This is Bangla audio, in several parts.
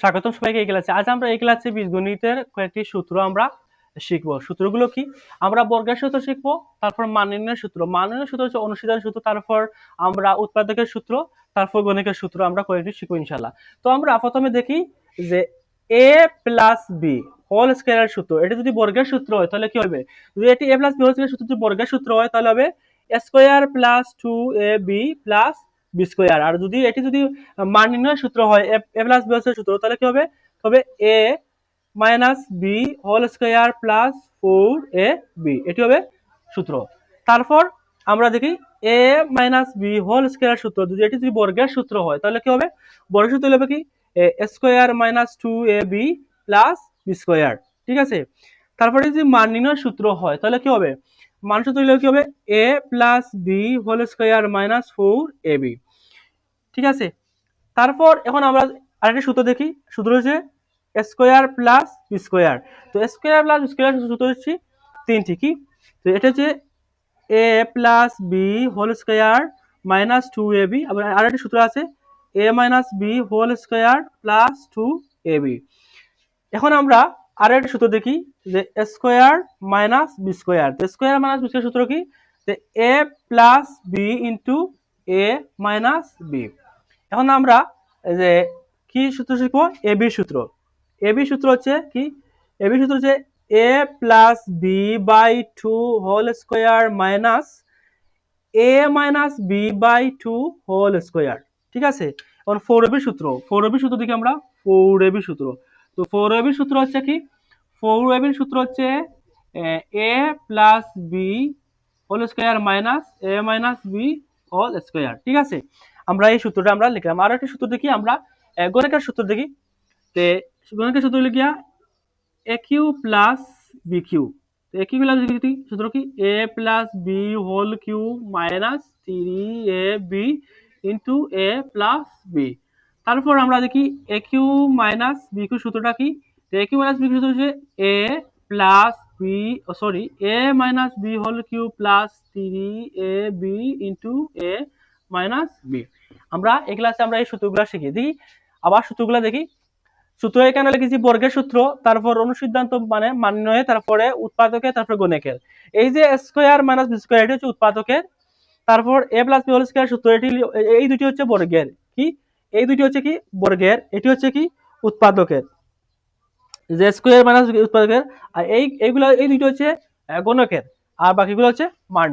স্বাগতম সবাইকে এই ক্লাসে। আজ আমরা এই ক্লাসে বীজগণিতের কয়েকটি সূত্র আমরা শিখব। সূত্রগুলো কি? আমরা বর্গের সূত্র শিখব, তারপর মান নির্ণয়ের সূত্র। মান নির্ণয়ের সূত্র হচ্ছে অনুশীলন সূত্র, তারপর আমরা উৎপাদকের সূত্র, তারপর গণিতের সূত্র আমরা কয়েকটি শিখব ইনশাল্লাহ তো আমরা প্রথমে দেখি যে এ প্লাস বি হোল স্কয়ারের সূত্র। এটা যদি বর্গের সূত্র হয়, তাহলে কি হবে? যদি এটি এ প্লাস বি হোল স্কয়ারের সূত্র যদি বর্গের সূত্র হয়, তাহলে হবে square plus two A B plus B square আর যদি এটি যদি মান নির্ণয়ের সূত্র হয় এ প্লাস বি হোল সূত্র, তাহলে কি হবে? তবে A minus B whole square plus four A B এটি হবে সূত্র। তারপর আমরা দেখি A minus B whole square সূত্র, যদি এটি যদি বর্গের সূত্র হয়, তাহলে কি হবে? বর্গের সূত্র হবে কি? A square minus two A B plus B square ঠিক আছে? তারপরে যদি মান নির্ণয়ের সূত্র হয়, তাহলে কি হবে? মান সূত্র হলে কি হবে? A plus B whole square minus four A B ঠিক আছে? তারপর এখন আমরা আরেকটি সূত্র দেখি। সূত্র হচ্ছে স্কোয়ার প্লাস স্কোয়ার তো স্কোয়ার প্লাস স্কোয়ার সূত্র হচ্ছে তিনটি, কি? তো এটা হচ্ছে A plus B whole square minus two A B আবার আরেকটি সূত্র আছে A minus B whole square plus two A B এখন আমরা আরেকটি সূত্র দেখি, যে স্কোয়ার মাইনাস বি স্কোয়ার তো স্কোয়ার মাইনাস বি স্কোয়ার সূত্র কি? যে A plus B into A minus B এখন আমরা যে কি সূত্র শিখব? এ বি সূত্র। এ বি সূত্র হচ্ছে কি? এ বি সূত্র হচ্ছে A plus B by two whole square minus A minus B by two whole square. ঠিক আছে? এখন ফোর এবি সূত্র। ফোর এবি সূত্র দেখি আমরা। ফোর এবি সূত্র। তো ফোর এবি সূত্র হচ্ছে কি? ফোর এবির সূত্র হচ্ছে A plus B whole square minus A minus B whole square. ঠিক আছে? আমরা এই সূত্রটা আমরা লিখলাম। আর একটা সূত্র দেখি আমরা গণকের সূত্র দেখি। তে গণকের সূত্র লিখিয়া A, cube plus B, cube. A, cube plus B সূত্র কি? A plus B whole cube minus three A B into A plus B. তারপর আমরা দেখি A cube minus B cube সূত্রটা কি? A cube minus B cube সূত্র হচ্ছে A plus B sorry, A minus B whole cube plus three A B into A minus B আমরা এই ক্লাসে আমরা এই সূত্রগুলো শিখি। দেখি, আবার সূত্রগুলো দেখি। সূত্র এখানে লিখেছি? বর্গের সূত্র, তারপর অনুসিদ্ধান্ত মানে মান্যয়ে, তারপরে উৎপাদকের তারপর গণকের। এই যে স্কোয়ার মাইনাস বি স্কোয়ার এটি হচ্ছে উৎপাদকের। তারপর A plus B whole square সূত্র, এটি এই দুটি হচ্ছে বর্গের। কি? এই দুটি হচ্ছে কি? বর্গের। এটি হচ্ছে কি? উৎপাদকের। যে স্কোয়ার মাইনাস উৎপাদকের, আর এই এইগুলো এই দুটি হচ্ছে গণকের। আর বাকিগুলো হচ্ছে মান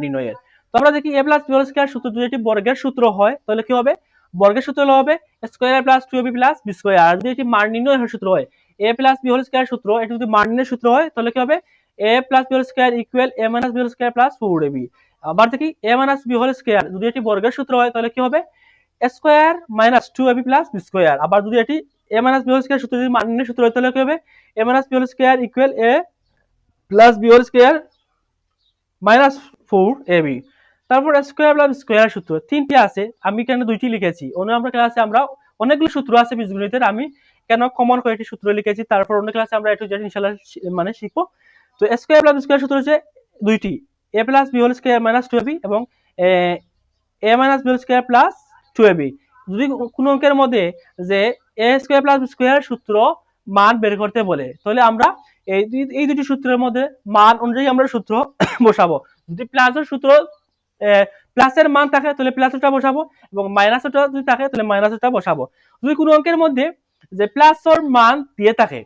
তো আমরা দেখি A plus B whole square সূত্র যদি এটি বর্গের সূত্র হয়, তাহলে কি হবে? বর্গের সূত্র হবে square plus two plus B square আর যদি এটি মান নির্ণয়ের সূত্র হয় A plus B whole square সূত্র, এটি যদি মান নির্ণয়ের সূত্র হয়, তাহলে কি হবে? A plus B whole square equal A minus B whole square plus four A আবার দেখি এ মাইনাস বি স্কোয়ার যদি এটি বর্গের সূত্র হয়, তাহলে কি হবে? Square minus two A B plus B square আবার যদি এটি A minus B whole square সূত্র যদি মান নির্ণয়ের সূত্র হয়, তাহলে কি হবে? A minus B whole square equal A plus B whole square minus four A B তারপর স্কোয়ার প্লাস স্কোয়ার সূত্র। তিনটি আছে, আমি কেন দুইটি লিখেছি? অন্য আমরা ক্লাসে আমরা অনেকগুলো সূত্র আছে বীজগণিতের আমি কেন কমন কয়েকটি সূত্র লিখেছি, তারপর অন্য ক্লাসে আমরা একটু ইনশাল্লাহ মানে শিখব। তো স্কোয়ার প্লাস স্কোয়ার সূত্র হচ্ছে দুইটি। A plus B whole square minus two B এবং, A minus B whole square plus two B যদি কোনো অঙ্কের মধ্যে যে এ স্কোয়ার প্লাস স্কোয়ার সূত্র মান বের করতে বলে, তাহলে আমরা এই এই দুটি সূত্রের মধ্যে মান অনুযায়ী আমরা সূত্র বসাবো। যদি প্লাসের সূত্র প্লাসের মান থাকে, তাহলে প্লাসটা বসাবো এবং মাইনাসটা যদি থাকে, তাহলে মাইনাসটা বসাবো। যদি কোনো অঙ্কের মধ্যে যে প্লাসর মান দিয়ে থাকে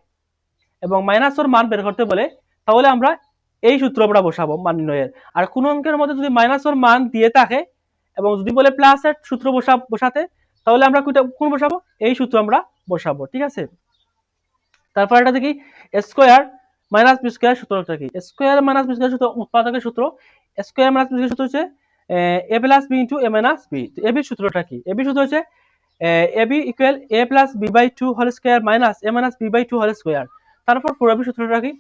এবং মাইনাসর মান বের করতে বলে, তাহলে আমরা এই সূত্র আমরা বসাবো মান নির্ণয়ের আর কোন অঙ্কের মধ্যে যদি মাইনাসর মান দিয়ে থাকে এবং যদি বলে প্লাসের সূত্র বসা, বসাতে, তাহলে আমরা কোন বসাবো? এই সূত্র আমরা বসাবো, ঠিক আছে? তারপর এটা দেখি স্কোয়ার মাইনাস বি স্কোয়ার সূত্রটা কি? স্কোয়ার মাইনাস বি স্কোয়ার সূত্র, উৎপাদকের সূত্র স্কোয়ার মাইনাস বি সূত্র হচ্ছে A plus B into A minus B A B সূত্রটা কি? এ বি সূত্র হচ্ছে, A B equal A plus B by two whole square minus A minus B by two whole square তারপর ফোরবি সূত্রটা কি?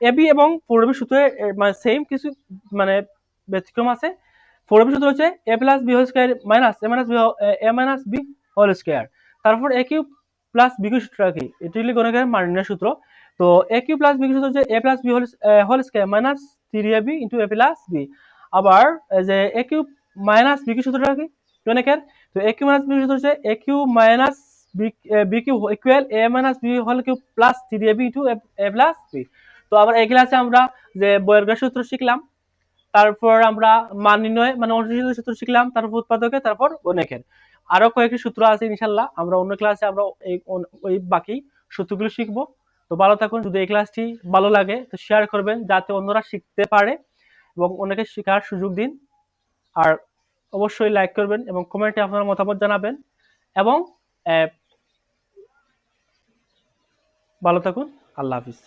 এ বি এবং ফোরবি সূত্রে মানে সেম কিছু মানে ব্যতিক্রম আছে। ফোরবি সূত্র হচ্ছে A plus B whole square minus A minus B A minus B whole square তারপর A cube plus B cube সূত্রটা কি? এটি হলো গণকের মার্নিনের সূত্র। তো A cube plus B cube সূত্র হচ্ছে A plus B whole whole square minus three A B into A plus B আবার যে A cube minus B cube সূত্রটা কি? গণকের তো A cube minus B cube সূত্র হচ্ছে A cube minus B B cube equal A minus B whole cube plus three A B two A plus B তো আমরা এই ক্লাসে আমরা যে বর্গের সূত্র শিখলাম, তারপর আমরা মান নির্ণয় মানে অনুসৃত সূত্র শিখলাম, তারপর উৎপাদকের তারপর অনেকের আরও কয়েকটি সূত্র আছে ইনশাল্লাহ আমরা অন্য ক্লাসে আমরা এই ওই বাকি সূত্রগুলো শিখব। তো ভালো থাকুন, যদি এই ক্লাসটি ভালো লাগে, তো শেয়ার করবেন, যাতে অন্যরা শিখতে পারে। এবং অনেকে শেখার সুযোগ দিন। আর অবশ্যই লাইক করবেন এবং কমেন্টে আপনার মতামত জানাবেন। এবং ভালো থাকুন। আল্লাহ হাফিজ।